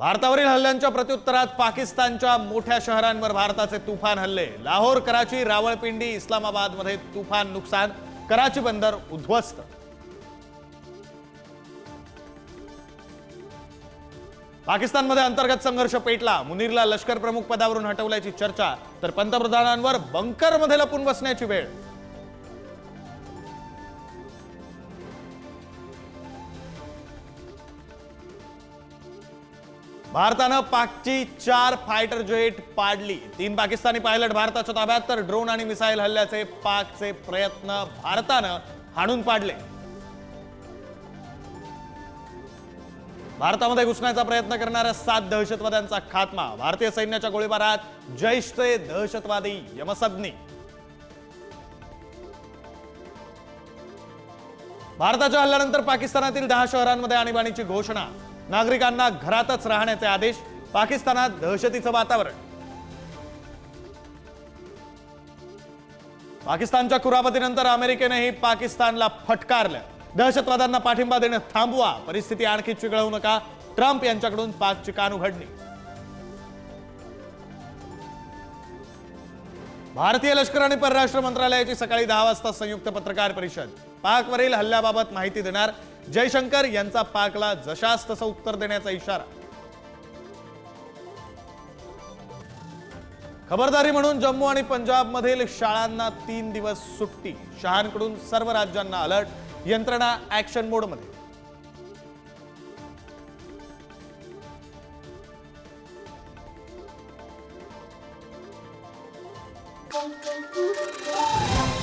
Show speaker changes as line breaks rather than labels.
भारतावरील हल्ल्यांच्या प्रत्युत्तरात पाकिस्तानच्या मोठ्या शहरांवर भारताचे तुफान हल्ले. लाहोर कराची रावळपिंडी इस्लामाबादमध्ये तुफान नुकसान कराची बंदर उद्ध्वस्त. पाकिस्तानमध्ये अंतर्गत संघर्ष पेटला. मुनीरला लष्कर प्रमुख पदावरून हटवल्याची चर्चा तर पंतप्रधानांवर बंकरमध्ये लपून बसण्याची वेळ. भारतानं पाकची चार फायटर जेट पाडली. तीन पाकिस्तानी पायलट भारताच्या ताब्यात तर ड्रोन आणि मिसाईल हल्ल्याचे पाकचे प्रयत्न भारतानं हाणून पाडले. भारतामध्ये घुसण्याचा प्रयत्न करणाऱ्या सात दहशतवाद्यांचा खात्मा. भारतीय सैन्याच्या गोळीबारात जैशचे दहशतवादी यमसदनी भारताच्या हल्ल्यानंतर पाकिस्तानातील दहा शहरांमध्ये आणीबाणीची घोषणा. नागरिकांना घरातच राहण्याचे आदेश पाकिस्तानात दहशतीचं वातावरण. पाकिस्तानच्या कुरापतीनंतर अमेरिकेनेही पाकिस्तानला फटकारलं. दहशतवाद्यांना पाठिंबा देणं थांबवा. परिस्थिती आणखी चिघळवू नका. ट्रम्प यांच्याकडून पाकची कान उघडली. भारतीय लष्कर आणि परराष्ट्र मंत्रालयाची सकाळी दहा वाजता संयुक्त पत्रकार परिषद. पाकवरील हल्ल्याबाबत माहिती देणार जयशंकर यांचा पाकला जशास तसं उत्तर देण्याचा इशारा. खबरदारी म्हणून जम्मू आणि पंजाबमधील शाळांना तीन दिवस सुट्टी. शाळांकडून सर्व राज्यांना अलर्ट. यंत्रणा ऍक्शन मोडमध्ये Thank.